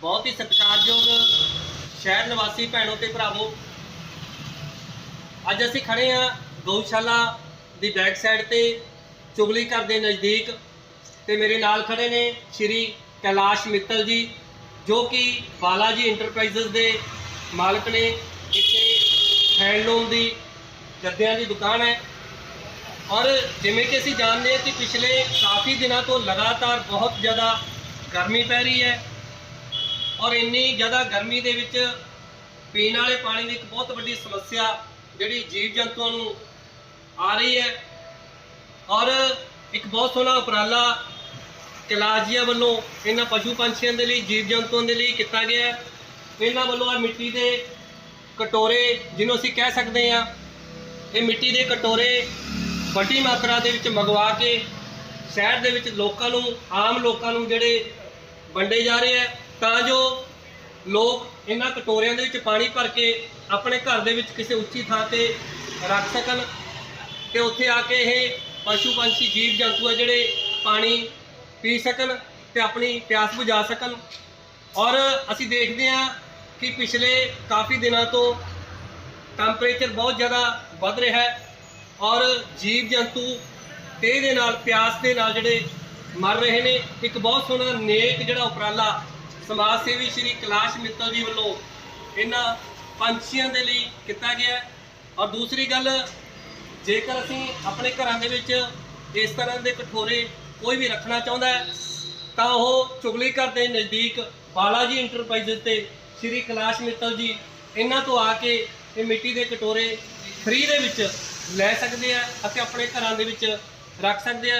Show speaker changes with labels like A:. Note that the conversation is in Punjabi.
A: ਬਹੁਤ ਹੀ ਸਤਿਕਾਰਯੋਗ ਸ਼ਹਿਰ ਨਿਵਾਸੀ ਭੈਣੋ ਤੇ ਭਰਾਵੋ। ਅੱਜ ਅਸੀਂ ਖੜੇ ਆ ਗਊਸ਼ਾਲਾ ਦੀ ਬੈਕ ਸਾਈਡ ਤੇ, ਚੁਗਲੀ ਘਰ ਦੇ ਨਜ਼ਦੀਕ ਤੇ ਮੇਰੇ ਨਾਲ ਖੜੇ ਨੇ ਸ਼੍ਰੀ ਕੈਲਾਸ਼ ਮਿੱਤਲ ਜੀ, ਜੋ ਕਿ ਬਾਲਾਜੀ ਇੰਟਰਪ੍ਰਾਈਜ਼ਸ ਦੇ ਮਾਲਕ ਨੇ। ਇੱਥੇ ਹੈਂਡਲੂਮ ਦੀ ਗੱਦਿਆਂ ਦੀ ਦੁਕਾਨ ਹੈ। ਔਰ ਜਿਵੇਂ ਕਿ ਅਸੀਂ ਜਾਣਦੇ ਹਾਂ ਕਿ ਪਿਛਲੇ ਕਾਫੀ ਦਿਨਾਂ ਤੋਂ ਲਗਾਤਾਰ ਬਹੁਤ ਜ਼ਿਆਦਾ ਗਰਮੀ ਪੈ ਰਹੀ ਹੈ। ਔਰ ਇੰਨੀ ਜ਼ਿਆਦਾ ਗਰਮੀ ਦੇ ਵਿੱਚ ਪੀਣ ਵਾਲੇ ਪਾਣੀ ਦੀ ਇੱਕ ਬਹੁਤ ਵੱਡੀ ਸਮੱਸਿਆ ਜਿਹੜੀ ਜੀਵ ਜੰਤੂਆਂ ਨੂੰ ਆ ਰਹੀ ਹੈ। ਔਰ ਇੱਕ ਬਹੁਤ ਸੋਹਣਾ ਉਪਰਾਲਾ ਕਲਾਜੀਆ ਵੱਲੋਂ ਇਹਨਾਂ ਪਸ਼ੂ ਪੰਛੀਆਂ ਦੇ ਲਈ, ਜੀਵ ਜੰਤੂਆਂ ਦੇ ਲਈ ਕੀਤਾ ਗਿਆ ਹੈ। ਇਹਨਾਂ ਵੱਲੋਂ ਆ ਮਿੱਟੀ ਦੇ ਕਟੋਰੇ, ਜਿਹਨੂੰ ਅਸੀਂ ਕਹਿ ਸਕਦੇ ਹਾਂ, ਇਹ ਮਿੱਟੀ ਦੇ ਕਟੋਰੇ ਵੱਡੀ ਮਾਤਰਾ ਦੇ ਵਿੱਚ ਮੰਗਵਾ ਕੇ ਸ਼ਹਿਰ ਦੇ ਵਿੱਚ ਲੋਕਾਂ ਨੂੰ, ਆਮ ਲੋਕਾਂ ਨੂੰ ਜਿਹੜੇ ਵੰਡੇ ਜਾ ਰਹੇ ਹੈ। ਤਾਂ ਜੋ ਲੋਕ ਇਹਨਾਂ ਕਟੋਰਿਆਂ ਦੇ ਵਿੱਚ ਪਾਣੀ ਭਰ ਕੇ ਆਪਣੇ ਘਰ ਦੇ ਵਿੱਚ ਕਿਸੇ ਉੱਚੀ ਥਾਂ ਤੇ ਰੱਖ ਸਕਣ ਤੇ ਉੱਥੇ ਆ ਕੇ ਇਹ ਪਸ਼ੂ ਪੰਛੀ, ਜੀਵ ਜੰਤੂ ਆ ਜਿਹੜੇ ਪਾਣੀ ਪੀ ਸਕਣ ਤੇ ਆਪਣੀ ਪਿਆਸ ਬੁਝਾ ਸਕਣ। ਔਰ ਅਸੀਂ ਦੇਖਦੇ ਹਾਂ ਕਿ ਪਿਛਲੇ ਕਾਫੀ ਦਿਨਾਂ ਤੋਂ ਟੈਂਪਰੇਚਰ ਬਹੁਤ ਜ਼ਿਆਦਾ ਵੱਧ ਰਿਹਾ ਹੈ ਔਰ ਜੀਵ ਜੰਤੂ ਤੇ ਦੇ ਨਾਲ, ਪਿਆਸ ਦੇ ਨਾਲ ਜਿਹੜੇ ਮਰ ਰਹੇ ਨੇ। ਇੱਕ ਬਹੁਤ ਸੋਹਣਾ ਨੇਕ ਜਿਹੜਾ ਉਪਰਾਲਾ ਸਮਾਜ ਸੇਵੀ ਸ਼੍ਰੀ ਕੈਲਾਸ਼ ਮਿੱਤਲ ਜੀ ਵੱਲੋਂ ਇਹਨਾਂ ਪੰਛੀਆਂ ਦੇ ਲਈ ਕੀਤਾ ਗਿਆ ਔਰ ਦੂਸਰੀ ਗੱਲ, ਜੇਕਰ ਅਸੀਂ ਆਪਣੇ ਘਰਾਂ ਦੇ ਵਿੱਚ ਇਸ ਤਰ੍ਹਾਂ ਦੇ ਕਠੋਰੇ ਕੋਈ ਵੀ ਰੱਖਣਾ ਚਾਹੁੰਦਾ ਹੈ, ਤਾਂ ਉਹ ਚੁਗਲੀ ਘਰ ਦੇ ਨਜ਼ਦੀਕ ਬਾਲਾਜੀ ਇੰਟਰਪ੍ਰਾਈਜ਼ਸ ਤੇ ਸ਼੍ਰੀ ਕੈਲਾਸ਼ ਮਿੱਤਲ ਜੀ ਇਹਨਾਂ ਤੋਂ ਆ ਕੇ ਇਹ ਮਿੱਟੀ ਦੇ ਕਟੋਰੇ ਫ੍ਰੀ ਦੇ ਵਿੱਚ ਲੈ ਸਕਦੇ ਆ ਅਤੇ ਆਪਣੇ ਘਰਾਂ ਦੇ ਵਿੱਚ ਰੱਖ ਸਕਦੇ ਆ।